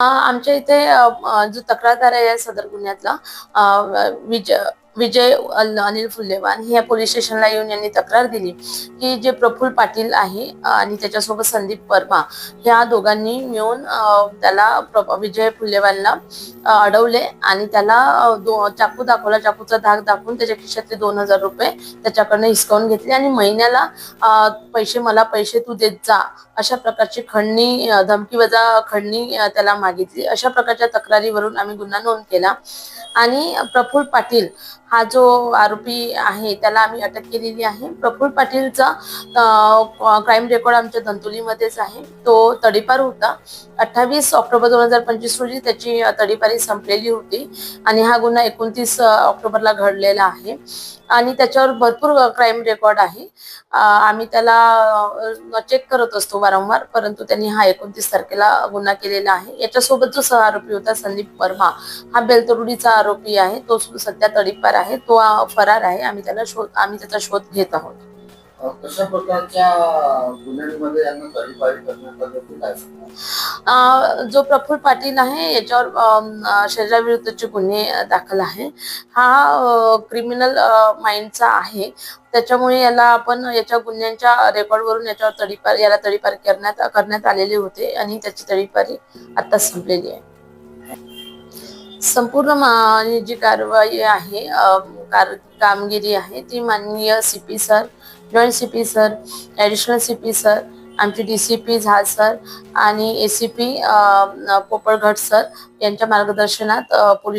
अ, आमच्या इथे जो तक्रारदार आहे या सदर गुन्ह्यातला अ, विजय विजय अल- अनिल फुल्लेवान ह्या पोलीस स्टेशनला येऊन यांनी तक्रार दिली. की जे प्रफुल्ल पाटील आहे आणि त्याच्यासोबत संदीप वर्मा ह्या दोघांनी मिळून त्याला विजय फुल्लेवानला अडवले. आणि त्याला चाकू दाखवला. चाकूचा धाक दाखवून त्याच्या खिशातले दोन हजार रुपये त्याच्याकडनं हिसकावून घेतले. आणि महिन्याला पैसे मला पैसे तू देत जा. अशा प्रकारची खंडणी धमकी वजा खंडणी त्याला मागितली. अशा प्रकारच्या तक्रारीवरून आम्ही गुन्हा नोंद केला. आणि प्रफुल्ल पाटील हा जो आरोपी आहे त्याला आम्ही अटक केलेली आहे. प्रफुल्ल पाटीलचा क्राईम रेकॉर्ड आमच्या दंतोलीमध्येच आहे. तो तडीपार होता. अठ्ठावीस ऑक्टोबर दोन हजार पंचवीस रोजी त्याची तडीपारी संपलेली होती आणि हा गुन्हा एकोणतीस ऑक्टोबरला घडलेला आहे. आणि त्याच्यावर भरपूर क्राईम रेकॉर्ड आहे. आम्ही त्याला चेक करत असतो वारंवार परंतु त्यांनी हा एकोणतीस तारखेला गुन्हा केलेला आहे. याच्यासोबत जो सहआरोपी होता संदीप वर्मा हा बेलतरुडीचा आरोपी आहे. तो सध्या तडीपार आहे तो फरार आहे आम्ही त्याला शोध आम्ही त्याचा शोध घेत आहोत. कशा प्रकारच्या गुन्ह्यांमध्ये जो प्रफुल्ल पाटील आहे याच्यावर शरीराविरुद्धचे गुन्हे दाखल आहे. हा क्रिमिनल माइंडचा आहे. त्याच्यामुळे याला आपण याच्या गुन्ह्यांच्या रेकॉर्डवरून याच्यावर तडीपार याला तडीपार करण्यात करण्यात आलेले होते आणि त्याची तडीपारी आता संपलेली आहे. संपूर्ण जी कारवाई आहे कार कामगिरी आहे. ती माननीय C P sir joint C P sir additional C P sir आमचे D C P Jha sir आणि A C P Popalghat sir यांच्या मार्गदर्शनात पोलीस